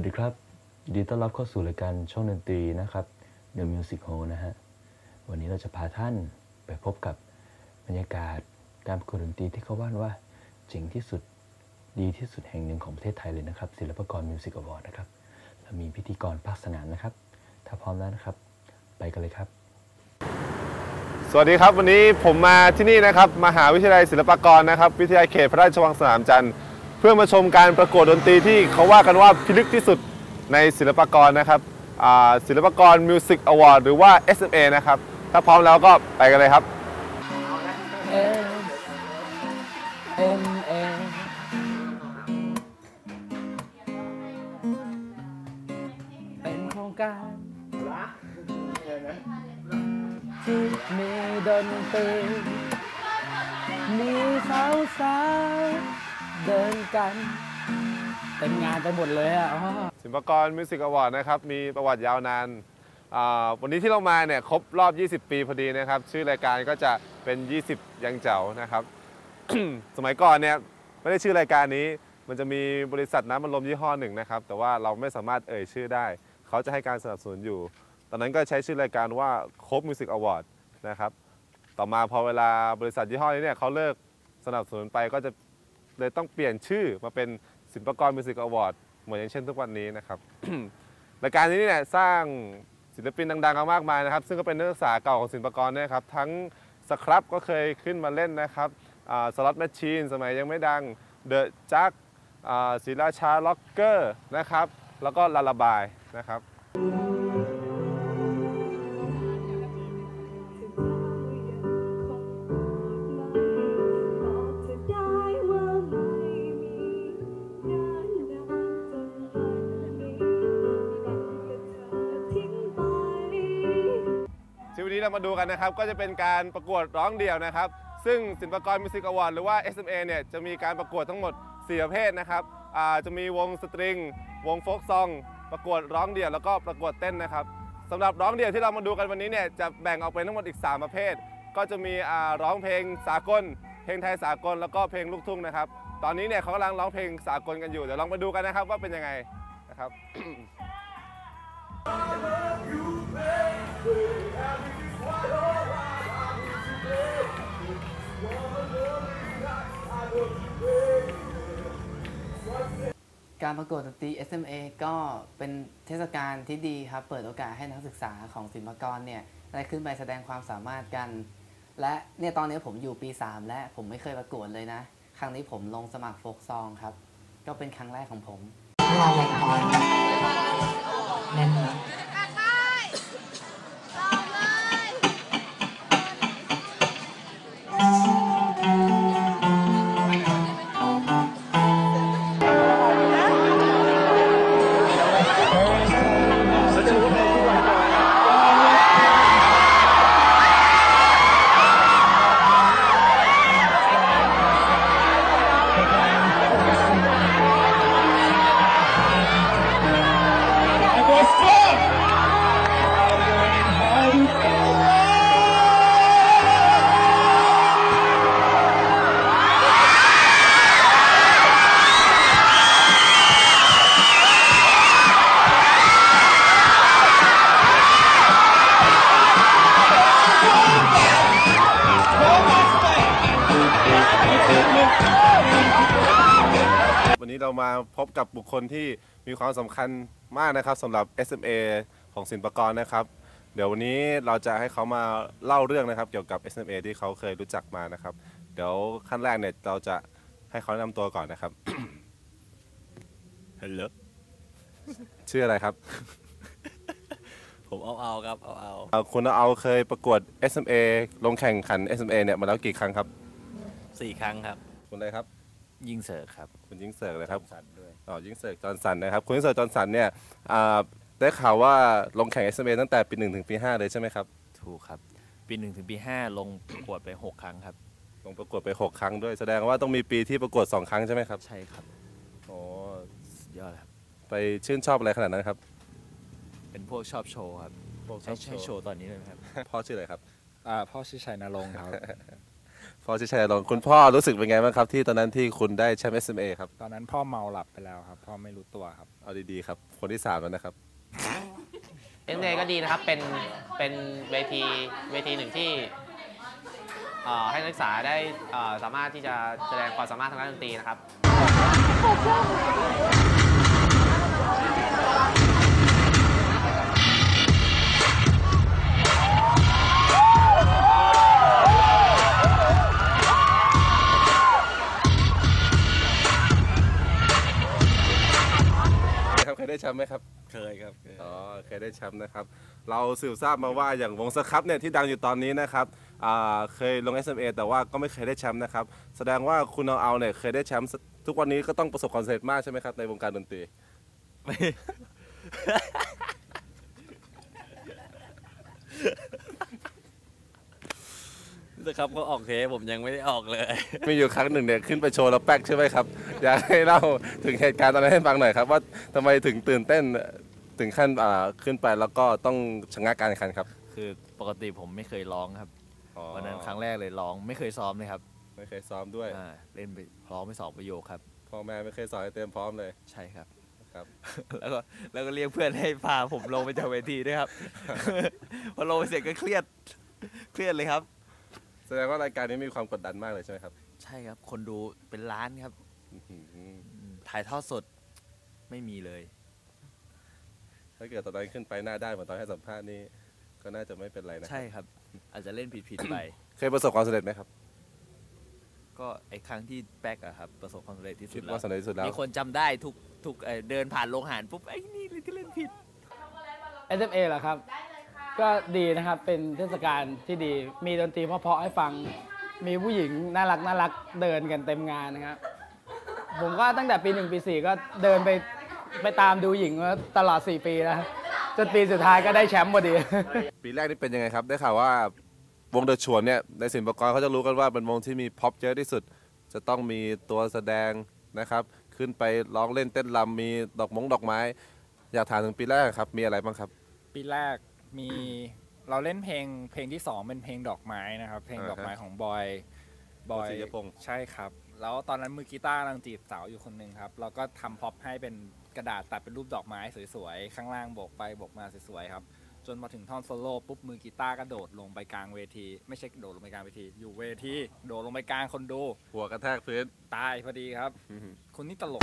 สวัสดีครับยินดีต้อนรับเข้าสู่รายการช่องดนตรีนะครับ The Music Hall นะฮะ วันนี้เราจะพาท่านไปพบกับบรรยากาศการประกวดดนตรีที่เขาว่านว่าเจ๋งที่สุดดีที่สุดแห่งหนึ่งของประเทศไทยเลยนะครับ ศิลปกรมิวสิกอวอร์ดนะครับเรามีพิธีกรภาคสนามนะครับ ถ้าพร้อมแล้วนะครับ ไปกันเลยครับ สวัสดีครับ วันนี้ผมมาที่นี่นะครับ มหาวิทยาลัยศิลปากรนะครับ วิทยาเขตพระราชวังสนามจันทร์ เพื่อมาชมการประกวดดนตรีที่เขาว่ากันว่าพิลึกที่สุดในศิลปากรนะครับศิลปากรมิวสิกอวอร์ดหรือว่า SMA นะครับ ถ้าพร้อมแล้วก็ไปกันเลยครับ เป็นโครงการที่มีดนตรีมีสาวสาว เดินกันเต็มงานไปหมดเลยอะอ๋อศิลปากรมิวสิกอวอร์ดนะครับ มีประวัติยาวนานอ่าวันนี้ที่เรามาเนี่ยครบรอบ 20 ปีพอดีนะครับ ชื่อรายการก็จะเป็น 20 ยังเจ๋านะครับ สมัยก่อนเนี่ยไม่ได้ชื่อรายการนี้ มันจะมีบริษัทน้ำมันลมยี่ห้อหนึ่งนะครับ แต่ว่าเราไม่สามารถเอ่ยชื่อได้ เขาจะให้การสนับสนุนอยู่ ตอนนั้นก็ใช้ชื่อรายการว่าครบมิวสิกอวอร์ดนะครับ ต่อมาพอเวลาบริษัทยี่ห้อนี้เนี่ยเขาเลิกสนับสนุนไปก็จะ เลยต้องเปลี่ยนชื่อมาเป็นศิลปกรมิวสิกอวอร์ดเหมือนอย่างเช่นทุกวันนี้นะครับ รายการนี้เนี่ยสร้างศิลปินดังๆกันมากมายนะครับ ซึ่งก็เป็นนักศึกษาเก่าของศิลปกรนี่ยครับ ทั้งสครับก็เคยขึ้นมาเล่นนะครับสล็อตแมชชีนสมัยยังไม่ดังเดอะจักศิราชาล็อกเกอร์นะครับ แล้วก็ลาลาบายนะครับ เรามาดูกันนะครับ ก็จะเป็นการประกวดร้องเดี่ยวนะครับ ซึ่งศิลปากรมิวสิกอวอร์ดหรือว่า SMA เนี่ยจะมีการประกวดทั้งหมด 4 ประเภทนะครับจะมีวงสตริง วงโฟกซอง ประกวดร้องเดี่ยวแล้วก็ประกวดเต้นนะครับสำหรับร้องเดี่ยวที่เรามาดูกันวันนี้เนี่ยจะแบ่งออกเป็นทั้งหมดอีก 3 ประเภท ก็จะมีร้องเพลงสากล เพลงไทยสากลแล้วก็เพลงลูกทุ่งนะครับ ตอนนี้เนี่ยเขากำลังร้องเพลงสากลกันอยู่เดี๋ยวลองมาดูกันนะครับว่าเป็นยังไงนะครับ การประกวดดนตรี SMA ก็เป็นเทศกาลที่ดีครับ เปิดโอกาสให้นักศึกษาของศิลปากรเนี่ยได้ขึ้นไปแสดงความสามารถกัน และเนี่ยตอนนี้ผมอยู่ปี 3 และผมไม่เคยประกวดเลยนะ ครั้งนี้ผมลงสมัครโฟกซองครับ ก็เป็นครั้งแรกของผมราละคร มาพบกับบุคคลที่มีความสำคัญมากนะครับสำหรับ SMA ของสินปากรนะครับ เดี๋ยววันนี้เราจะให้เขามาเล่าเรื่องนะครับ เกี่ยวกับ SMA ที่เขาเคยรู้จักมานะครับ เดี๋ยวขั้นแรกเนี่ยเราจะให้เขาแนะนำตัวก่อนนะครับ ฮัลโหลชื่ออะไรครับผมเอาเอาครับเอาเอาเอ่อคุณเอาเคยประกวด SMA ลงแข่งขัน SMA เนี่ยมาแล้วกี่ครั้งครับ สี่ครั้งครับ คุณอะไรครับ ยิงเสิร์ฟครับ คุณยิ่งเสิร์กเลยครับสัตว์ด้วยอ๋อยิ่งเสิร์กจอร์นสันนะครับคุณยิ่งเสิร์กจอร์นสันเนี่ยอ่าได้ข่าวว่าลงแข่ง SMA ตั้งแต่ปี1ถึงปี5เลยใช่ไหมครับถูกครับ ปีหนึ่งถึงปีห้าลงประกวดไปหกครั้งครับ ลงประกวดไป 6 ครั้งด้วยแสดงว่าต้องมีปีที่ประกวด 2 ครั้งใช่ไหมครับใช่ครับโอ้สุดยอดครับ ไปชื่นชอบอะไรขนาดนั้นครับเป็นพวกชอบโชว์ครับใช่ใช่โชว์ตอนนี้เลยไหมครับ พ่อชื่ออะไรครับ อ่าพ่อชื่อชัยนรงค์ครับ พ่อชื่อชัยนรงค์คุณพ่อรู้สึกเป็นไงบ้างครับ ที่ตอนนั้นที่คุณได้แชมป์ SMA ครับ ตอนนั้นพ่อเมาหลับไปแล้วครับ พ่อไม่รู้ตัวครับ เอาดีๆครับ คนที่สามแล้วนะครับเอ็นเก็ดีนะครับ เป็น เป็นเวทีเวทีหนึ่งที่เอ่อให้นักศึกษาได้เอ่อสามารถที่จะแสดงความสามารถทางด้านดนตรีนะครับครับ เคยได้แชมป์ไหมครับ เคยครับอ๋อเคยได้แชมป์นะครับ เราสืบทราบมาว่าอย่างวงสครับเนี่ยที่ดังอยู่ตอนนี้นะครับอ่าเคยลง SMA แต่ว่าก็ไม่เคยได้แชมป์นะครับ แสดงว่าคุณเอาเอาเนี่ยเคยได้แชมป์ทุกวันนี้ก็ต้องประสบความสำเร็จมากใช่ไหมครับในวงการดนตรีนะครับก็ออกเทปผมยังไม่ได้ออกเลย มีอยู่ครั้งหนึ่งเนี่ยขึ้นไปโชว์แล้วแป๊กใช่ไหมครับ อยากให้เล่าถึงเหตุการณ์ตอนนั้นให้ฟังหน่อยครับ ว่าทำไมถึงตื่นเต้นถึงขั้นอ่าขึ้นไปแล้วก็ต้องชะงักการแข่งขันครับ คือปกติผมไม่เคยร้องครับอ๋อวันนั้นครั้งแรกเลยร้องไม่เคยซ้อมเลยครับไม่เคยซ้อมด้วยอ่าเล่นไปร้องไปสองประโยคครับพ่อแม่ไม่เคยสอนให้เตรียมพร้อมเลยใช่ครับ ครับ แล้วก็แล้วก็เรียกเพื่อนให้พาผมลงไปจากเวทีด้วยครับ พอลงไปเสร็จก็เครียดเครียดเลยครับ แสดงว่ารายการนี้มีความกดดันมากเลยใช่ไหมครับ ใช่ครับ คนดูเป็นล้านครับอื้อหืออืมถ่ายทอดสดไม่มีเลย ถ้าเกิดตอนนั้นขึ้นไปหน้าได้านเหมือนตอนให้สัมภาษณ์นี่ก็น่าจะไม่เป็นไรนะใช่ครับ อาจจะเล่นผิดๆไป เคยประสบความสำเร็จไหมครับ ก็ไอ้ครั้งที่แป๊กอะครับประสบความสำเร็จที่สุคิดดแล้ว ว่าสำเร็จที่สุดแล้ว มีคนจำได้ทุกทุกเอ่อเดินผ่านโรงอาหารปุ๊บไอ้นี่เลยที่เล่นผิด SMA เหรอครับ ก็ดีนะครับ เป็นเทศกาลที่ดี มีดนตรีเพราะๆให้ฟัง มีผู้หญิงน่ารักน่ารักเดินกันเต็มงานนะครับ ผมก็ตั้งแต่ปีหนึ่งปีสี่ก็เดินไปไปตามดูหญิงมาตลอด 4 ปีแล้วจนปีสุดท้ายก็ได้แชมป์พอดี ปีแรกนี่เป็นยังไงครับ ได้ข่าวว่าวงเดอะชวนเนี่ยในศิลปากรเขาจะรู้กันว่าเป็นวงที่มีพ็อปเยอะที่สุด จะต้องมีตัวแสดงนะครับ ขึ้นไปร้องเล่นเต้นรำมีดอกมงดอกไม้ อยากถามถึงปีแรกครับ มีอะไรบ้างครับ ปีแรก มีเราเล่นเพลงเพลงที่สองเป็นเพลงดอกไม้นะครับ เพลงอ่าฮะดอกไม้ของบอยบอยศิยพงษ์ใช่ครับ แล้วตอนนั้นมือกีตาร์กำลังจีบสาวอยู่คนหนึ่งครับ เราก็ทำพ็อปให้เป็นกระดาษตัดเป็นรูปดอกไม้สวยๆ ข้างล่างโบกไปโบกมาสวยๆครับ จนมาถึงท่อนโซโล่ปุ๊บมือกีตาร์ก็โดดลงไปกลางเวที ไม่ใช่โดดลงไปกลางเวที อยู่เวทีโดดลงไปกลางคนดู หัวกระแทกพื้นตายพอดีครับคุณนี่ตลก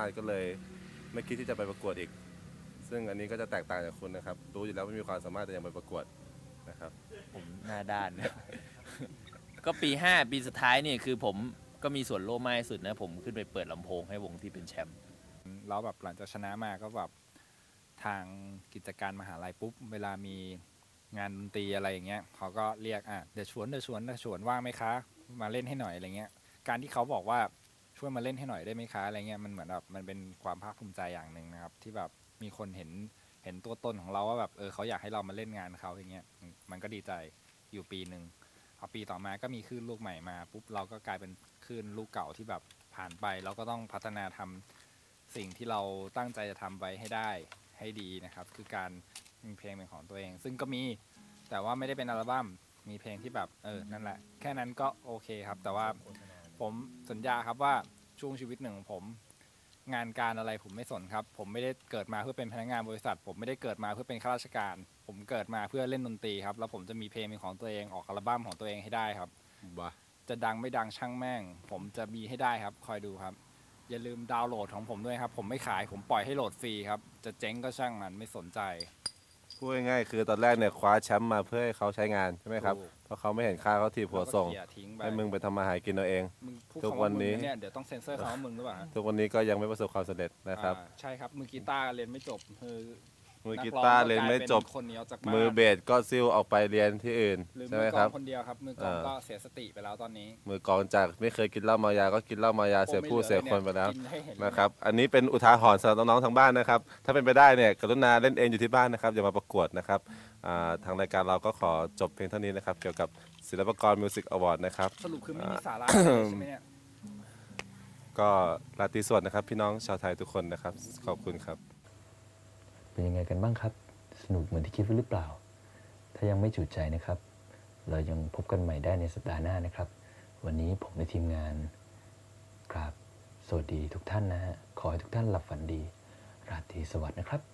ามสามารถก็เลยไม่คิดที่จะไปประกวดอีก ซึ่งอันนี้ก็จะแตกต่างจากคุณนะครับ รู้อยู่แล้วไม่มีความสามารถแต่ยังไปประกวดนะครับ ผมหน้าด้านนะ ก็ปีห้าปีสุดท้ายเนี่ยคือผมก็มีส่วนร่วมมากที่สุดนะ ผมขึ้นไปเปิดลำโพงให้วงที่เป็นแชมป์แล้วแบบหลังจากชนะมาก็แบบทางกิจการมหาลัยปุ๊บ เวลามีงานดนตรีอะไรอย่างเงี้ยเขาก็เรียกอะเดี๋ยวชวนเดี๋ยวชวนเดี๋ยวชวนว่างไหมคะ มาเล่นให้หน่อยอะไรเงี้ย การที่เขาบอกว่า ช่วยมาเล่นให้หน่อยได้ไหมคะอะไรเงี้ยมันเหมือนแบบมันเป็นความภาคภูมิใจอย่างหนึ่งนะครับ ที่แบบมีคนเห็นเห็นตัวตนของเราว่าแบบเออเขาอยากให้เรามาเล่นงานเขาอย่างเงี้ยมันก็ดีใจอยู่ปีหนึ่งพอปีต่อมาก็มีคลื่นลูกใหม่มาปุ๊บเราก็กลายเป็นคลื่นลูกเก่าที่แบบผ่านไปเราก็ต้องพัฒนาทำสิ่งที่เราตั้งใจจะทำไว้ให้ได้ให้ดีนะครับ คือการมีเพลงเป็นของตัวเอง ซึ่งก็มีแต่ว่าไม่ได้เป็นอัลบั้มมีเพลงที่แบบเออนั่นแหละ แค่นั้นก็โอเคครับ แต่ว่า ผมสัญญาครับว่าช่วงชีวิตหนึ่งของผม งานการอะไรผมไม่สนครับ ผมไม่ได้เกิดมาเพื่อเป็นพนักงานบริษัท ผมไม่ได้เกิดมาเพื่อเป็นข้าราชการ ผมเกิดมาเพื่อเล่นดนตรีครับ แล้วผมจะมีเพลงเป็นของตัวเองออกอัลบั้มของตัวเองให้ได้ครับ บ้าจะดังไม่ดังช่างแม่ง ผมจะมีให้ได้ครับ คอยดูครับ อย่าลืมดาวน์โหลดของผมด้วยครับ ผมไม่ขายผมปล่อยให้โหลดฟรีครับ จะเจ๊งก็ช่างมันไม่สนใจ พูดง่ายๆคือตอนแรกเนี่ยคว้าแชมป์มาเพื่อให้เขาใช้งานใช่ไหมครับ ถูก เพราะเขาไม่เห็นค่าเขาถีบหัวส่ง แล้วก็เขี่ยทิ้งไปให้มึงไปทำมาหากินเอาเอง มึงพูดทุกคำวัว่านมึงนี้ เนี่ยเดี๋ยวต้องเซ็นเซอร์คำว่ามึงหรือเปล่าฮะทุกวันนี้ก็ยังไม่ประสบความสำเร็จนะครับ อ่าใช่ครับมือกีตาร์เรียนไม่จบคือ มือนักีร้งตาร์เรียนไม่จบกลายเป็นคนเหนียวจากบ้านมือเบสก็ซิ่วออกไปเรียนที่อื่นหรือใช่มืไหมอกคลรัอบงคนเดียวครับ มือกลองเออก็เสียสติไปแล้วตอนนี้มือกลองจากไม่เคยกินเหล้ามายา ก็กินเหล้ามายาเสียผู้โอ้ไม่เสียหลืคนไปแล้วกิให้เห็นนะครับ อันนี้เป็นอุทาหรณ์สำหรับน้องๆทางบ้านนะครับ ถ้าเป็นไปได้เนี่ยกรุณาเล่นเองอยู่ที่บ้านนะครับอย่ามาประกวดนะครับอ่าทางรายการเราก็ขอจบเพียงเท่านี้นะครับ เกี่ยวกับศิลปากรมิวสิกอวอร์ดนะครับ สรุปคือไม่มีสาระอะไรใช่ไหมเนี่ย ก็ราตรีสวัสดิ์นะครับ พี่น้องชาวไทยทุกคนนะครับ ขอบคุณครับ เป็นยังไงกันบ้างครับ สนุกเหมือนที่คิดไว้หรือเปล่า ถ้ายังไม่จุใจนะครับ เรายังพบกันใหม่ได้ในสัปดาห์หน้านะครับ วันนี้ผมและทีมงานกราบสวัสดีทุกท่านนะฮะขอให้ทุกท่านหลับฝันดี ราตรีสวัสดิ์นะครับ